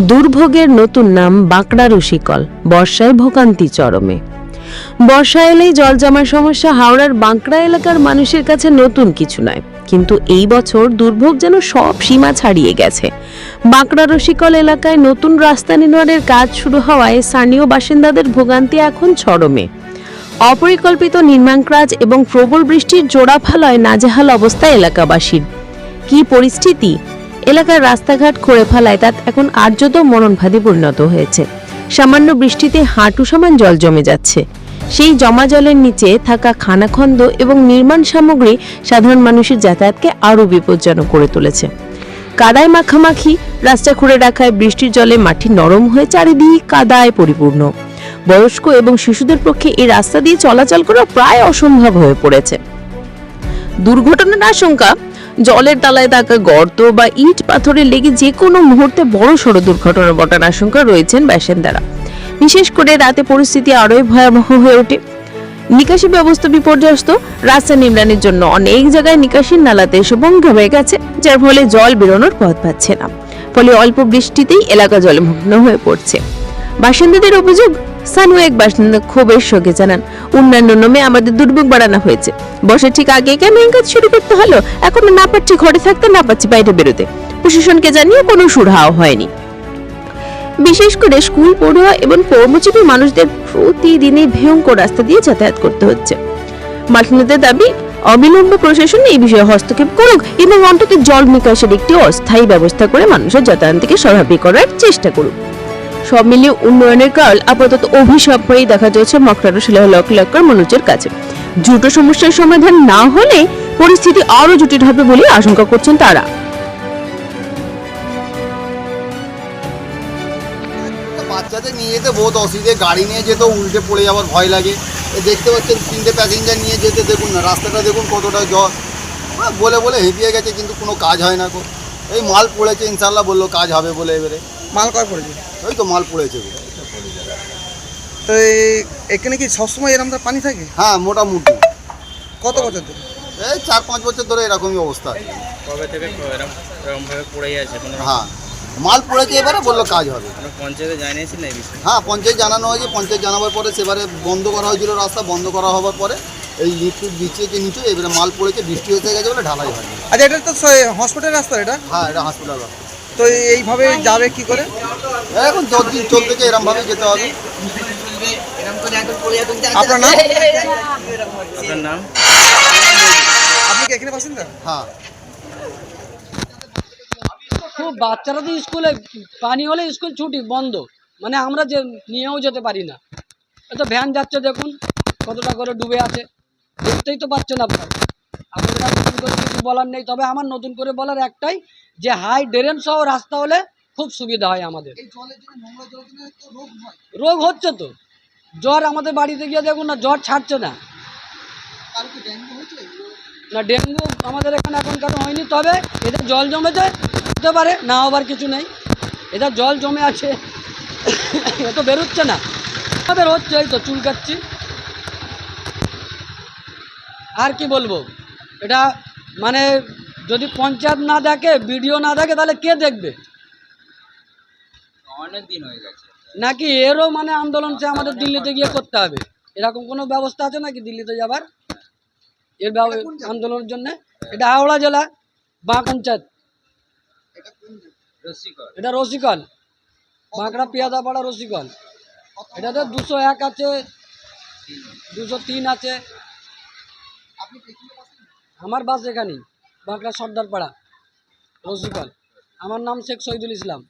দুর্ভোগের নতুন নাম বাঁকড়া রসিকল, বর্ষায় ভোগান্তি চরমে। বর্ষা এলেই জল জমার সমস্যা হাওড়ার বাঁকড়া এলাকার মানুষের কাছে নতুন কিছু নয়। কিন্তু এই বছর দুর্ভোগ যেন সব সীমা ছাড়িয়ে গেছে। বাঁকড়া রসিকল এলাকায় নতুন রাস্তা নির্মাণের কাজ শুরু হওয়ায় স্থানীয় বাসিন্দাদের ভোগান্তি এখন চরমে। অপরিকল্পিত নির্মাণ কাজ এবং প্রবল বৃষ্টির জোড়া ফালয় নাজেহাল অবস্থা এলাকাবাসীর। কি পরিস্থিতি? এলাকার রাস্তাঘাট খুঁড়ে ফেলায় তা এখন আর্যত মরণভাদী পরিণত হয়েছে। সামান্য বৃষ্টিতে হাঁটু সমান জল জমে যাচ্ছে। সেই জমা জলের নিচে থাকা খানাখন্দ এবং নির্মাণ সামগ্রী সাধারণ মানুষের যাতায়াতকে আরও বিপজ্জনক করে তুলেছে। কাদায় মাখামাখি, রাস্তা খুঁড়ে রাখায় বৃষ্টির জলে মাটি নরম হয়ে চারিদিক কাদায় পরিপূর্ণ। বয়স্ক এবং শিশুদের পক্ষে এই রাস্তা দিয়ে চলাচল করা প্রায় অসম্ভব হয়ে পড়েছে। দুর্ঘটনার আশঙ্কা জলের তলায় থাকা গর্ত বা ইট পাথরে লেগে যে কোনো মুহূর্তে বড় সড়ো দুর্ঘটনা ঘটার আশঙ্কা রয়েছেন বাসিন্দারা। বিশেষ করে রাতে পরিস্থিতি আরোই ভয়াবহ হয়ে ওঠে। নিকাশি ব্যবস্থা বিপর্যস্ত। রাস্তা নির্মাণের জন্য অনেক জায়গায় নিকাশির নালাতে এসে বন্ধ হয়ে গেছে, যার ফলে জল বেরোনোর পথ পাচ্ছে না। ফলে অল্প বৃষ্টিতেই এলাকা জলমগ্ন হয়ে পড়ছে। বাসিন্দাদের অভিযোগ স্থানীয় এক বাসিন্দা ক্ষোভের সঙ্গে জানান উন্নয়ন নামে আমাদের দুর্ভোগ বাড়ানো হয়েছে। বসে ঠিক আগে কেন এই কাজ শুরু করতে হলো? এখন না পারছি ঘরে থাকতে, না পারছি বাইরে বেরোতে। প্রশাসনকে জানিয়ে কোনো সুরাহাও হয়নি। বিশেষ করে স্কুল, পড়ুয়া এবং কর্মজীবী মানুষদের প্রতিদিনই ভয়ঙ্কর রাস্তা দিয়ে যাতায়াত করতে হচ্ছে। বাসিন্দাদের দাবি, অবিলম্বে প্রশাসন এই বিষয়ে হস্তক্ষেপ করুক এবং অন্তত জল নিকাশের একটি অস্থায়ী ব্যবস্থা করে মানুষের যাতায়াতকে স্বাভাবিক করার চেষ্টা করুক। সব মিলিয়ে উন্নয়নের কাল আপাতত অভিশাপ হয়েই দেখা যাচ্ছে মকরানো শিলাহ লক্ষ লক্ষর মানুষের কাছে। দ্রুত সমস্যার সমাধান না হলে পরিস্থিতি আরও জটিল হবে বলে আশঙ্কা করছেন তারা। বাচ্চাদের নিয়ে যেতে বহুত অসুবিধে গাড়ি নিয়ে যেতে উল্টে পড়ে যাওয়ার ভয় লাগে। দেখতে পাচ্ছেন তিনটে প্যাসেঞ্জার নিয়ে যেতে দেখুন না রাস্তাটা দেখুন কতটা জল। হ্যাঁ, বলে বলে হেঁপিয়ে গেছে কিন্তু কোনো কাজ হয় না এই মাল পড়েছে ইনশাল্লাহ বলল কাজ হবে বলে এবারে। মাল কয় পড়েছে? ওই তো মাল পড়েছে। তো এই- এখানে কি সবসময় এরকম পানি থাকে? হ্যাঁ মোটামুটি। কত বছর ধরে? এই চার পাঁচ বছর ধরে এরকমই অবস্থা আছে। কবে থেকে এরকম এরকমভাবে পড়ে আছে হ্যাঁ মাল পড়েছে এবারে বলল কাজ হবে। কোনো পঞ্চায়েতে জানিয়েছেন না এই বিষয়ে? হ্যাঁ পঞ্চায়েত জানানো হয়েছে পঞ্চায়েত জানাবার পরে সেবারে বন্ধ করা হয়েছিল রাস্তা বন্ধ করা হওয়ার পরে এই লিফট বিছিয়েছে নিচে এবারে মাল পড়েছে বৃষ্টি হয়ে গেছে বলে ঢালাই হয়নি। আচ্ছা এটা তো স- হসপিটাল রাস্তা এটা? হ্যাঁ এটা হসপিটাল রাস্তা। তো এইভাবে যাবে কি করে? এখন যতদিন চলতেছে এরমভাবে যেতে হবে। আপনার নাম? আপনার নাম? আপনি কি এখানে হ্যাঁ। খুব বাচ্চারা তো স্কুলে পানি হলে স্কুল ছুটি বন্ধ। মানে আমরা যে নিয়েও যেতে পারি না। এত ভ্যান যাচ্ছে দেখুন কতটা করে ডুবে আছে। দেখতেই তো পাচ্ছেন আপনার। করে কিছু বলার নেই তবে আমার নতুন করে বলার একটাই যে হাই ড্রেন সহ রাস্তা হলে খুব সুবিধা হয় আমাদের। রোগ হচ্ছে তো। জ্বর আমাদের বাড়িতে গিয়ে দেখুন না জ্বর ছাড়ছে না। না ডেঙ্গু আমাদের এখানে এখন কেন হয়নি তবে এদের জল জমেছে হতে পারে না হবার কিছু নেই। এদের জল জমে আছে এ তো বেরোচ্ছে না। আমাদের হচ্ছে এই তো চুলকাচ্ছি। আর কি বলব? এটা মানে যদি পঞ্চায়েত না দেখে বিডিও না দেখে তাহলে কে দেখবে? অনেক দিন হয়ে গেছে। নাকি এরও মানে আন্দোলন সে আমাদের দিল্লিতে গিয়ে করতে হবে? এরকম কোনো ব্যবস্থা আছে নাকি দিল্লিতে যাবার? এর আন্দোলনের জন্য? এটা হাওড়া জেলা বাঁ পঞ্চায়েত। এটা রসিকল। বাঁকড়া পিয়াদাপাড়া রসিকল। এটাতে দুশো এক আছে দুশো তিন আছে। আমার বাস এখানেই বাঁকড়া সর্দারপাড়া রসিকল আমার নাম শেখ শহীদুল ইসলাম।